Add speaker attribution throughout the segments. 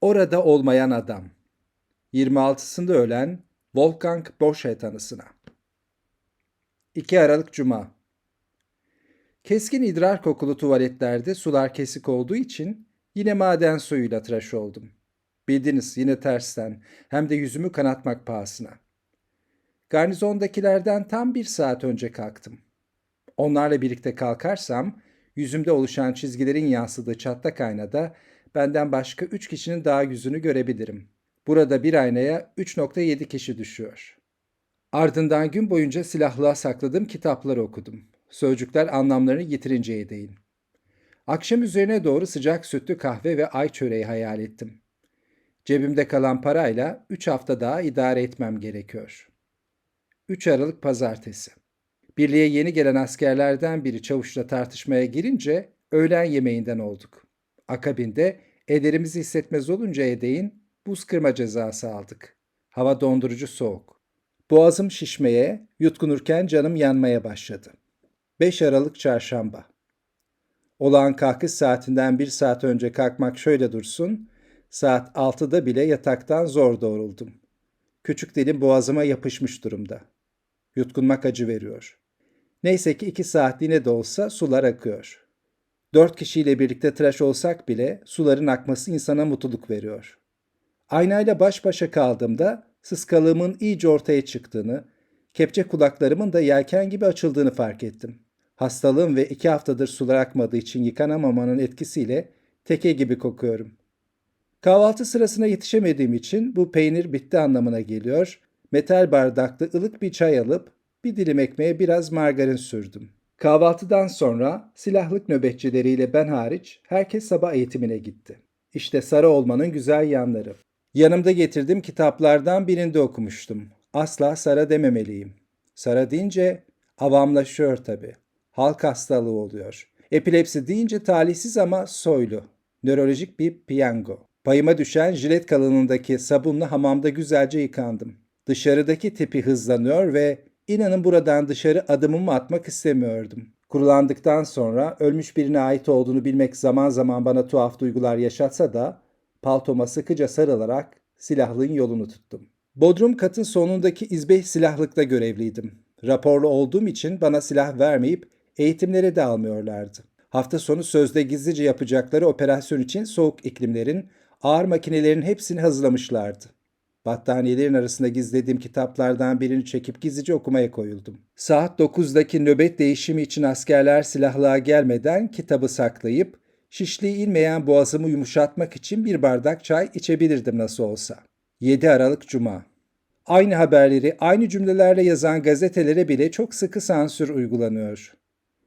Speaker 1: Orada olmayan adam. 26'sında ölen Wolfgang Borchet anısına. 2 Aralık Cuma. Keskin idrar kokulu tuvaletlerde sular kesik olduğu için yine maden suyuyla tıraş oldum. Bildiniz yine tersten hem de yüzümü kanatmak pahasına. Garnizondakilerden tam bir saat önce kalktım. Onlarla birlikte kalkarsam yüzümde oluşan çizgilerin yansıdığı çatlak aynada benden başka üç kişinin daha yüzünü görebilirim. Burada bir aynaya 3.7 kişi düşüyor. Ardından gün boyunca silahlığa sakladığım kitapları okudum. Sözcükler anlamlarını yitirinceye değin. Akşam üzerine doğru sıcak sütlü kahve ve ay çöreği hayal ettim. Cebimde kalan parayla 3 hafta daha idare etmem gerekiyor. 3 Aralık Pazartesi. Birliğe yeni gelen askerlerden biri çavuşla tartışmaya girince öğlen yemeğinden olduk. Akabinde ederimizi hissetmez olunca edeğin buz kırma cezası aldık. Hava dondurucu soğuk. Boğazım şişmeye, yutkunurken canım yanmaya başladı. 5 Aralık Çarşamba. Olağan kalkış saatinden bir saat önce kalkmak şöyle dursun, saat 6'da bile yataktan zor doğruldum. Küçük dilim boğazıma yapışmış durumda. Yutkunmak acı veriyor. Neyse ki iki saatliğine de olsa sular akıyor. Dört kişiyle birlikte tıraş olsak bile suların akması insana mutluluk veriyor. Aynayla baş başa kaldığımda sıskalığımın iyice ortaya çıktığını, kepçe kulaklarımın da yelken gibi açıldığını fark ettim. Hastalığım ve iki haftadır sular akmadığı için yıkanamamanın etkisiyle teke gibi kokuyorum. Kahvaltı sırasına yetişemediğim için bu peynir bitti anlamına geliyor. Metal bardaklı ılık bir çay alıp bir dilim ekmeğe biraz margarin sürdüm. Kahvaltıdan sonra silahlık nöbetçileriyle ben hariç herkes sabah eğitimine gitti. İşte sarı olmanın güzel yanları. Yanımda getirdiğim kitaplardan birinde okumuştum. Asla Sara dememeliyim. Sara deyince avamlaşıyor tabii. Halk hastalığı oluyor. Epilepsi deyince talihsiz ama soylu. Nörolojik bir piyango. Payıma düşen jilet kalınlığındaki sabunla hamamda güzelce yıkandım. Dışarıdaki tipi hızlanıyor ve inanın buradan dışarı adımımı atmak istemiyordum. Kurulandıktan sonra ölmüş birine ait olduğunu bilmek zaman zaman bana tuhaf duygular yaşatsa da paltoma sıkıca sarılarak silahlığın yolunu tuttum. Bodrum katın sonundaki izbeh silahlıkta görevliydim. Raporlu olduğum için bana silah vermeyip eğitimlere de almıyorlardı. Hafta sonu sözde gizlice yapacakları operasyon için soğuk iklimlerin, ağır makinelerin hepsini hazırlamışlardı. Battaniyelerin arasında gizlediğim kitaplardan birini çekip gizlice okumaya koyuldum. Saat 9'daki nöbet değişimi için askerler silahlığa gelmeden kitabı saklayıp şişliği inmeyen boğazımı yumuşatmak için bir bardak çay içebilirdim nasıl olsa. 7 Aralık Cuma Aynı haberleri aynı cümlelerle yazan gazetelere bile çok sıkı sansür uygulanıyor.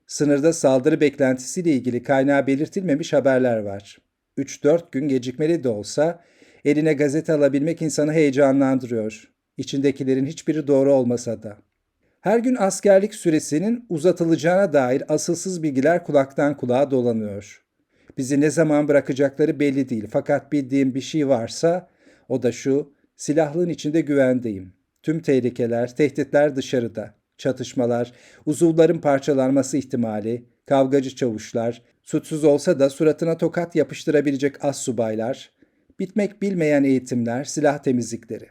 Speaker 1: Sınırda saldırı beklentisiyle ilgili kaynağı belirtilmemiş haberler var. 3-4 gün gecikmeli de olsa eline gazete alabilmek insanı heyecanlandırıyor. İçindekilerin hiçbiri doğru olmasa da. Her gün askerlik süresinin uzatılacağına dair asılsız bilgiler kulaktan kulağa dolanıyor. Bizi ne zaman bırakacakları belli değil fakat bildiğim bir şey varsa o da şu, silahlığın içinde güvendeyim. Tüm tehlikeler, tehditler dışarıda. Çatışmalar, uzuvların parçalanması ihtimali, kavgacı çavuşlar, suçsuz olsa da suratına tokat yapıştırabilecek as subaylar, bitmek bilmeyen eğitimler, silah temizlikleri.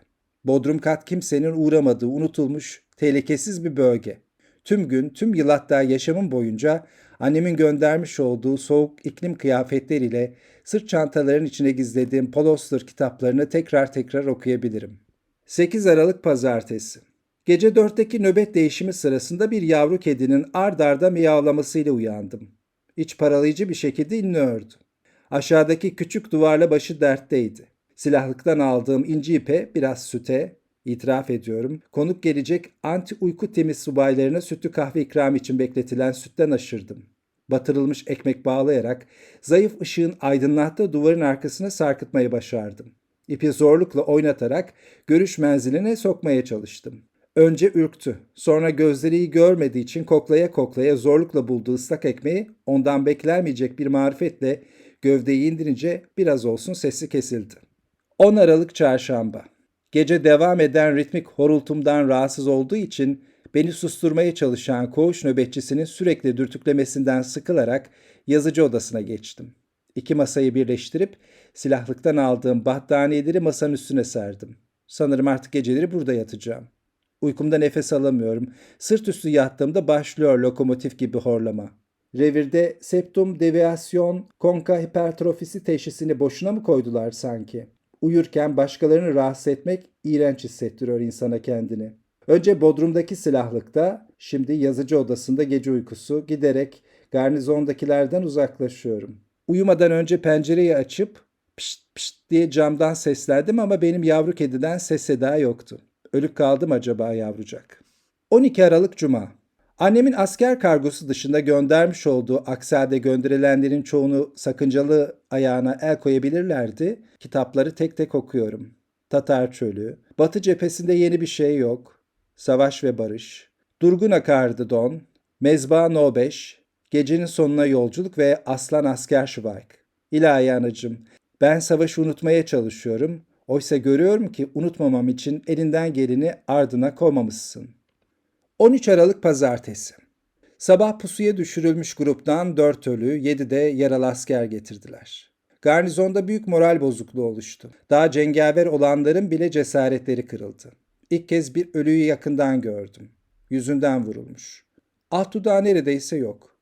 Speaker 1: Bodrum kat kimsenin uğramadığı unutulmuş, tehlikesiz bir bölge. Tüm gün, tüm yıl hatta yaşamım boyunca annemin göndermiş olduğu soğuk iklim kıyafetleriyle sırt çantaların içine gizlediğim Polostur kitaplarını tekrar tekrar okuyabilirim. 8 Aralık Pazartesi Gece dörtteki nöbet değişimi sırasında bir yavru kedinin ard arda miyavlamasıyla uyandım. İç paralayıcı bir şekilde inliyordu. Aşağıdaki küçük duvarla başı dertteydi. Silahlıktan aldığım inci ipe biraz süte, itiraf ediyorum, konuk gelecek anti uyku temiz subaylarına sütlü kahve ikram için bekletilen sütten aşırdım. Batırılmış ekmek bağlayarak zayıf ışığın aydınlattığı duvarın arkasına sarkıtmayı başardım. İpi zorlukla oynatarak görüş menziline sokmaya çalıştım. Önce ürktü. Sonra gözleri iyi görmediği için koklaya koklaya zorlukla bulduğu ıslak ekmeği ondan beklenmeyecek bir marifetle gövdeyi indirince biraz olsun sesi kesildi. 10 Aralık Çarşamba Gece devam eden ritmik horultumdan rahatsız olduğu için beni susturmaya çalışan koğuş nöbetçisinin sürekli dürtüklemesinden sıkılarak yazıcı odasına geçtim. İki masayı birleştirip silahlıktan aldığım battaniyeleri masanın üstüne serdim. Sanırım artık geceleri burada yatacağım. Uykumda nefes alamıyorum. Sırt üstü yattığımda başlıyor lokomotif gibi horlama. Revirde septum deviasyon konka hipertrofisi teşhisini boşuna mı koydular sanki? Uyurken başkalarını rahatsız etmek iğrenç hissettiriyor insana kendini. Önce Bodrum'daki silahlıkta, şimdi yazıcı odasında gece uykusu giderek garnizondakilerden uzaklaşıyorum. Uyumadan önce pencereyi açıp pişt pişt diye camdan seslerdim ama benim yavru kediden ses seda yoktu. Ölüp kaldım acaba yavrucak. 12 Aralık Cuma. Annemin asker kargosu dışında göndermiş olduğu aksade gönderilenlerin çoğunu sakıncalı ayağına el koyabilirlerdi. Kitapları tek tek okuyorum. Tatar Çölü, Batı cephesinde yeni bir şey yok, Savaş ve Barış, Durgun Akardı Don, Mezba No 5, Gecenin Sonuna Yolculuk ve Aslan Asker Şvayk. İlahi anacım, ben savaşı unutmaya çalışıyorum. Oysa görüyorum ki unutmamam için elinden geleni ardına koymamışsın. 13 Aralık Pazartesi. Sabah pusuya düşürülmüş gruptan 4 ölü, 7 de yaralı asker getirdiler. Garnizonda büyük moral bozukluğu oluştu. Daha cengaver olanların bile cesaretleri kırıldı. İlk kez bir ölüyü yakından gördüm. Yüzünden vurulmuş. Alt dudağı neredeyse yok.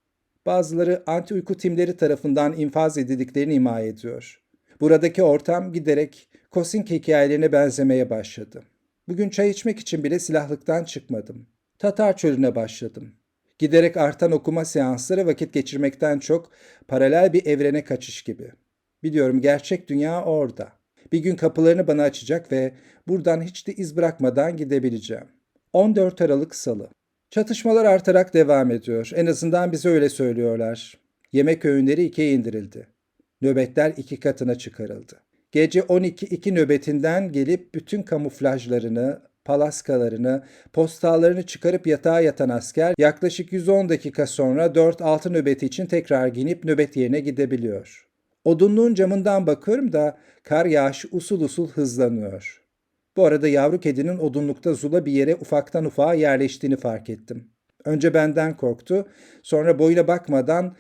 Speaker 1: Bazıları anti uyku timleri tarafından infaz edildiklerini ima ediyor. Buradaki ortam giderek Kosink hikayelerine benzemeye başladı. Bugün çay içmek için bile silahlıktan çıkmadım. Tatar çölüne başladım. Giderek artan okuma seansları vakit geçirmekten çok paralel bir evrene kaçış gibi. Biliyorum gerçek dünya orada. Bir gün kapılarını bana açacak ve buradan hiç de iz bırakmadan gidebileceğim. 14 Aralık Salı. Çatışmalar artarak devam ediyor. En azından bize öyle söylüyorlar. Yemek öğünleri ikiye indirildi. Nöbetler iki katına çıkarıldı. Gece 12-2 nöbetinden gelip bütün kamuflajlarını, palaskalarını, postallarını çıkarıp yatağa yatan asker yaklaşık 110 dakika sonra 4-6 nöbeti için tekrar ginip nöbet yerine gidebiliyor. Odunluğun camından bakıyorum da kar yağışı usul usul hızlanıyor. Bu arada yavru kedinin odunlukta zula bir yere ufaktan ufağa yerleştiğini fark ettim. Önce benden korktu, sonra boyuna bakmadan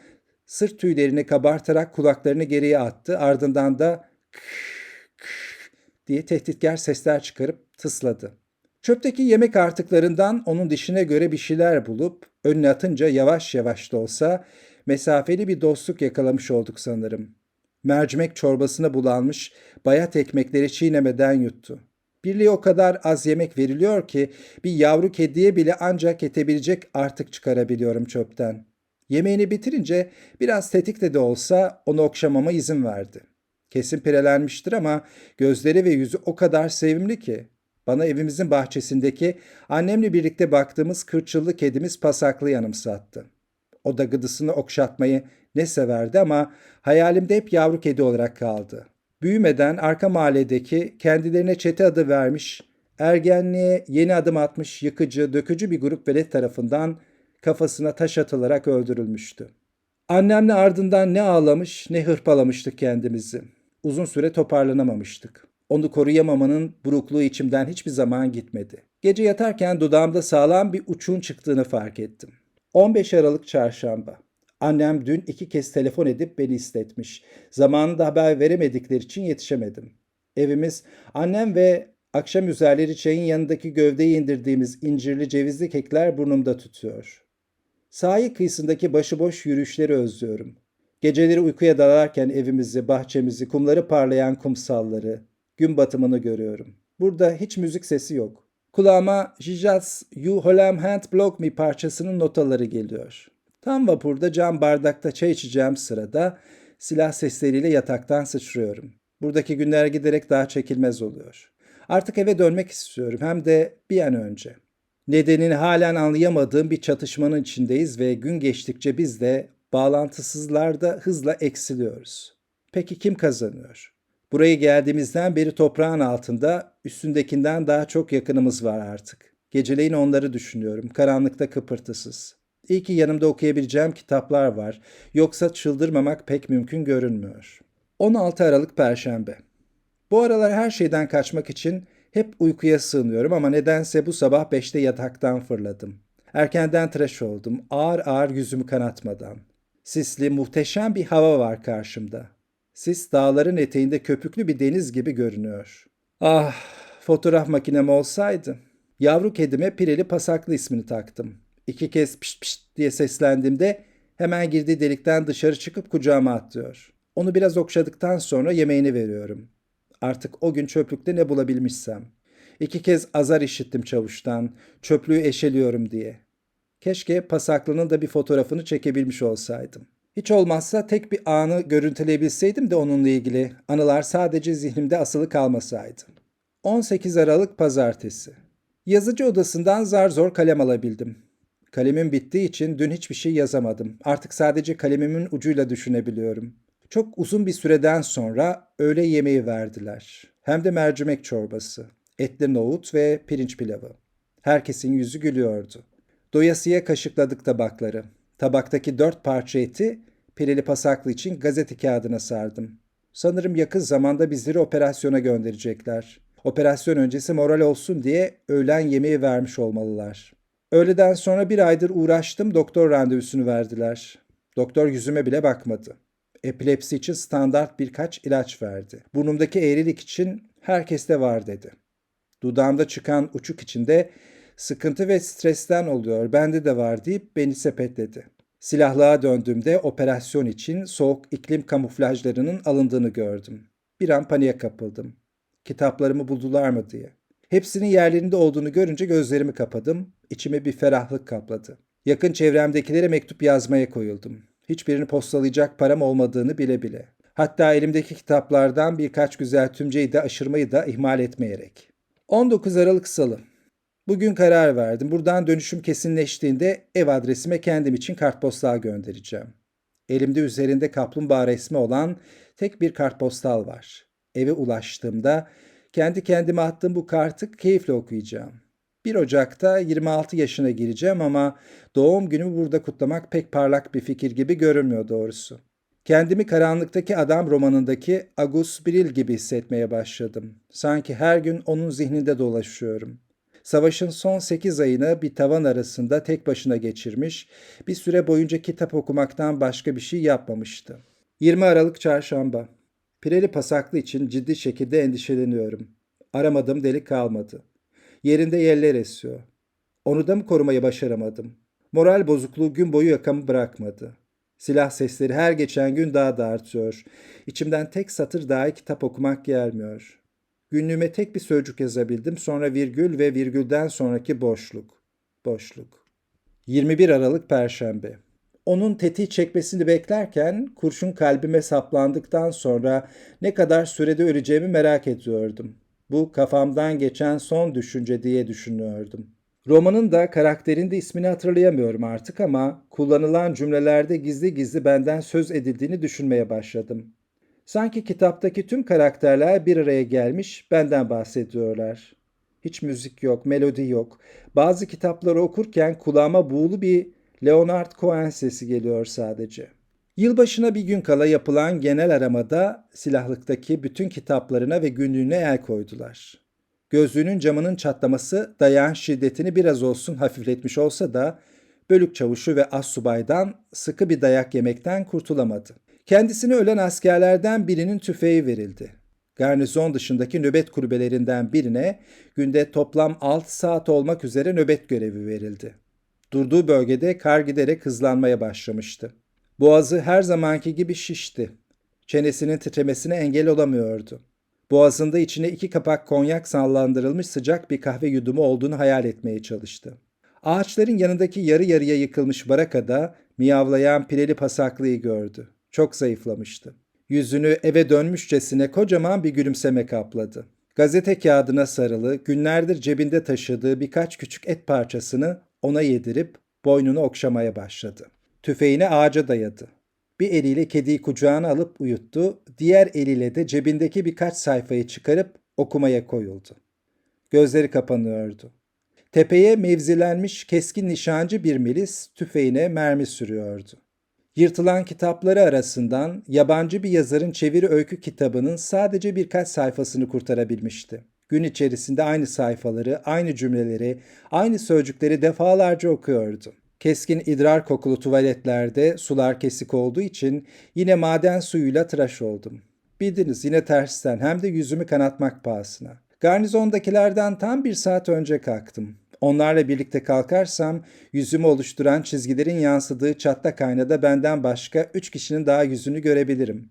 Speaker 1: sırt tüylerini kabartarak kulaklarını geriye attı, ardından da diye tehditkar sesler çıkarıp tısladı. Çöpteki yemek artıklarından onun dişine göre bir şeyler bulup önüne atınca yavaş yavaş da olsa mesafeli bir dostluk yakalamış olduk sanırım. Mercimek çorbasına bulanmış bayat ekmekleri çiğnemeden yuttu. Birliğe o kadar az yemek veriliyor ki bir yavru kediye bile ancak yetebilecek artık çıkarabiliyorum çöpten. Yemeğini bitirince biraz tetikte de olsa onu okşamama izin verdi. Kesin pirelenmiştir ama gözleri ve yüzü o kadar sevimli ki. Bana evimizin bahçesindeki annemle birlikte baktığımız kırçıllı kedimiz pasaklı yanımsattı. O da gıdısını okşatmayı ne severdi ama hayalimde hep yavru kedi olarak kaldı. Büyümeden arka mahalledeki kendilerine çete adı vermiş, ergenliğe yeni adım atmış yıkıcı, dökücü bir grup velet tarafından kafasına taş atılarak öldürülmüştü. Annemle ardından ne ağlamış ne hırpalamıştık kendimizi. Uzun süre toparlanamamıştık. Onu koruyamamanın burukluğu içimden hiçbir zaman gitmedi. Gece yatarken dudağımda sağlam bir uçun çıktığını fark ettim. 15 Aralık Çarşamba. Annem dün iki kez telefon edip beni istetmiş. Zamanında haber veremedikleri için yetişemedim. Evimiz annem ve akşam üzerleri çayın yanındaki gövdeyi indirdiğimiz incirli cevizli kekler burnumda tutuyor. Sahil kıyısındaki başıboş yürüyüşleri özlüyorum. Geceleri uykuya dalarken evimizi, bahçemizi, kumları parlayan kumsalları, gün batımını görüyorum. Burada hiç müzik sesi yok. Kulağıma Jijas You Holem Hand Block Me parçasının notaları geliyor. Tam vapurda cam bardakta çay içeceğim sırada silah sesleriyle yataktan sıçrıyorum. Buradaki günler giderek daha çekilmez oluyor. Artık eve dönmek istiyorum hem de bir an önce. Nedenini halen anlayamadığım bir çatışmanın içindeyiz ve gün geçtikçe biz de bağlantısızlarda hızla eksiliyoruz. Peki kim kazanıyor? Buraya geldiğimizden beri toprağın altında üstündekinden daha çok yakınımız var artık. Geceleyin onları düşünüyorum. Karanlıkta kıpırtısız. İyi ki yanımda okuyabileceğim kitaplar var. Yoksa çıldırmamak pek mümkün görünmüyor. 16 Aralık Perşembe. Bu aralar her şeyden kaçmak için hep uykuya sığınıyorum ama nedense bu sabah 5'te yataktan fırladım. Erkenden tıraş oldum. Ağır ağır yüzümü kanatmadan. Sisli, muhteşem bir hava var karşımda. Sis dağların eteğinde köpüklü bir deniz gibi görünüyor. Ah, fotoğraf makinem olsaydı. Yavru kedime Pireli Pasaklı ismini taktım. İki kez pişt pişt diye seslendiğimde hemen girdiği delikten dışarı çıkıp kucağıma atlıyor. Onu biraz okşadıktan sonra yemeğini veriyorum. Artık o gün çöplükte ne bulabilmişsem. İki kez azar işittim çavuştan, çöplüğü eşeliyorum diye. Keşke Pasaklı'nın da bir fotoğrafını çekebilmiş olsaydım. Hiç olmazsa tek bir anı görüntüleyebilseydim de onunla ilgili anılar sadece zihnimde asılı kalmasaydı. 18 Aralık Pazartesi. Yazıcı odasından zar zor kalem alabildim. Kalemim bittiği için dün hiçbir şey yazamadım. Artık sadece kalemimin ucuyla düşünebiliyorum. Çok uzun bir süreden sonra öğle yemeği verdiler. Hem de mercimek çorbası, etli nohut ve pirinç pilavı. Herkesin yüzü gülüyordu. Doyasıya kaşıkladık tabakları. Tabaktaki dört parça eti Pireli Pasaklı için gazete kağıdına sardım. Sanırım yakın zamanda bizleri operasyona gönderecekler. Operasyon öncesi moral olsun diye öğlen yemeği vermiş olmalılar. Öğleden sonra bir aydır uğraştım doktor randevusunu verdiler. Doktor yüzüme bile bakmadı. Epilepsi için standart birkaç ilaç verdi. Burnumdaki eğrilik için herkeste var dedi. Dudağımda çıkan uçuk içinde sıkıntı ve stresten oluyor, bende de var deyip beni sepetledi. Silahlığa döndüğümde operasyon için soğuk iklim kamuflajlarının alındığını gördüm. Bir an paniğe kapıldım. Kitaplarımı buldular mı diye. Hepsinin yerlerinde olduğunu görünce gözlerimi kapadım. İçime bir ferahlık kapladı. Yakın çevremdekilere mektup yazmaya koyuldum. Hiçbirini postalayacak param olmadığını bile bile. Hatta elimdeki kitaplardan birkaç güzel tümceyi de aşırmayı da ihmal etmeyerek. 19 Aralık Salı. Bugün karar verdim. Buradan dönüşüm kesinleştiğinde ev adresime kendim için kartpostal göndereceğim. Elimde üzerinde kaplumbağa resmi olan tek bir kartpostal var. Eve ulaştığımda kendi kendime attığım bu kartı keyifle okuyacağım. 1 Ocak'ta 26 yaşına gireceğim ama doğum günümü burada kutlamak pek parlak bir fikir gibi görünmüyor doğrusu. Kendimi karanlıktaki adam romanındaki Agus Bril gibi hissetmeye başladım. Sanki her gün onun zihninde dolaşıyorum. Savaşın son 8 ayını bir tavan arasında tek başına geçirmiş, bir süre boyunca kitap okumaktan başka bir şey yapmamıştı. 20 Aralık Çarşamba. Pireli Pasaklı için ciddi şekilde endişeleniyorum. Aramadığım delik kalmadı. Yerinde yeller esiyor. Onu da mı korumayı başaramadım? Moral bozukluğu gün boyu yakamı bırakmadı. Silah sesleri her geçen gün daha da artıyor. İçimden tek satır dahi kitap okumak gelmiyor. Günlüğüme tek bir sözcük yazabildim. Sonra virgül ve virgülden sonraki boşluk. Boşluk. 21 Aralık Perşembe. Onun tetiği çekmesini beklerken kurşun kalbime saplandıktan sonra ne kadar sürede öleceğimi merak ediyordum. Bu kafamdan geçen son düşünce diye düşünüyordum. Romanın da karakterin de ismini hatırlayamıyorum artık ama kullanılan cümlelerde gizli gizli benden söz edildiğini düşünmeye başladım. Sanki kitaptaki tüm karakterler bir araya gelmiş benden bahsediyorlar. Hiç müzik yok, melodi yok. Bazı kitapları okurken kulağıma buğulu bir Leonard Cohen sesi geliyor sadece. Yılbaşına bir gün kala yapılan genel aramada silahlıktaki bütün kitaplarına ve günlüğüne el koydular. Gözlüğünün camının çatlaması dayan şiddetini biraz olsun hafifletmiş olsa da bölük çavuşu ve as subaydan sıkı bir dayak yemekten kurtulamadı. Kendisine ölen askerlerden birinin tüfeği verildi. Garnizon dışındaki nöbet kulübelerinden birine günde toplam 6 saat olmak üzere nöbet görevi verildi. Durduğu bölgede kar giderek hızlanmaya başlamıştı. Boğazı her zamanki gibi şişti. Çenesinin titremesine engel olamıyordu. Boğazında içine iki kapak konyak sallandırılmış sıcak bir kahve yudumu olduğunu hayal etmeye çalıştı. Ağaçların yanındaki yarı yarıya yıkılmış barakada miyavlayan pireli pasaklıyı gördü. Çok zayıflamıştı. Yüzünü eve dönmüşçesine kocaman bir gülümseme kapladı. Gazete kağıdına sarılı, günlerdir cebinde taşıdığı birkaç küçük et parçasını ona yedirip boynunu okşamaya başladı. Tüfeğini ağaca dayadı. Bir eliyle kediyi kucağına alıp uyuttu, diğer eliyle de cebindeki birkaç sayfayı çıkarıp okumaya koyuldu. Gözleri kapanıyordu. Tepeye mevzilenmiş keskin nişancı bir milis tüfeğine mermi sürüyordu. Yırtılan kitapları arasından yabancı bir yazarın çeviri öykü kitabının sadece birkaç sayfasını kurtarabilmişti. Gün içerisinde aynı sayfaları, aynı cümleleri, aynı sözcükleri defalarca okuyordu. Keskin idrar kokulu tuvaletlerde sular kesik olduğu için yine maden suyuyla tıraş oldum. Bildiniz yine tersten hem de yüzümü kanatmak pahasına. Garnizondakilerden tam bir saat önce kalktım. Onlarla birlikte kalkarsam yüzümü oluşturan çizgilerin yansıdığı çatlak aynada benden başka üç kişinin daha yüzünü görebilirim.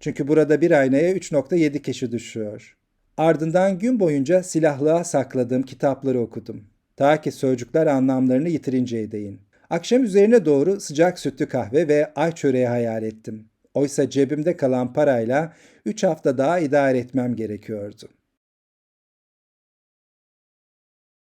Speaker 1: Çünkü burada bir aynaya 3.7 kişi düşüyor. Ardından gün boyunca silahlığa sakladığım kitapları okudum. Ta ki sözcükler anlamlarını yitirinceye değin. Akşam üzerine doğru sıcak sütlü kahve ve ay çöreği hayal ettim. Oysa cebimde kalan parayla 3 hafta daha idare etmem gerekiyordu.